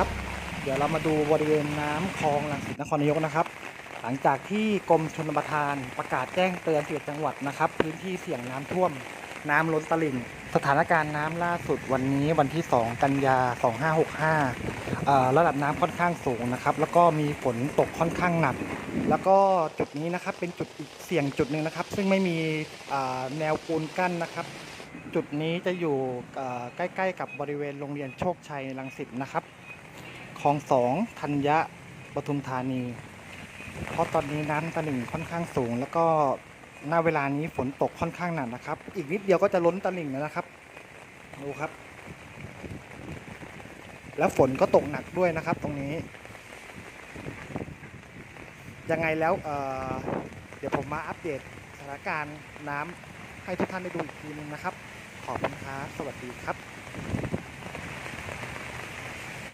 ครับ เดี๋ยวเรามาดูบริเวณน้ำคลองลังสิตนครนายกนะครับ หลังจากที่กรมชลประทานประกาศแจ้งเตือน11จังหวัดนะครับ พื้นที่เสี่ยงน้ำท่วม น้ำล้นตลิ่ง สถานการณ์น้ำล่าสุดวันนี้วันที่ 2 กันยา 2565 ระดับน้ำค่อนข้างสูงนะครับ แล้วก็มีฝนตกค่อนข้างหนัก แล้วก็จุดนี้นะครับเป็นจุดอีกเสี่ยงจุดหนึ่งนะครับ ซึ่งไม่มีแนวปูนกั้นนะครับจุดนี้จะอยู่ใกล้ ๆ กับบริเวณโรงเรียนโชคชัยรังสิตนะครับ คลองสองธัญญะปทุมธานี เพราะตอนนี้น้ำตลิ่งค่อนข้างสูง แล้วก็หน้าเวลานี้ฝนตกค่อนข้างหนักนะครับ อีกนิดเดียวก็จะล้นตลิ่งแล้วนะครับดูครับ แล้วฝนก็ตกหนักด้วยนะครับ ตรงนี้ ยังไงแล้วเเดี๋ยวผมมาอัปเดตสถานการณ์น้ำให้ทุกท่านได้ดูอีกทีนึงนะครับ ขอบคุณครับสวัสดีครับ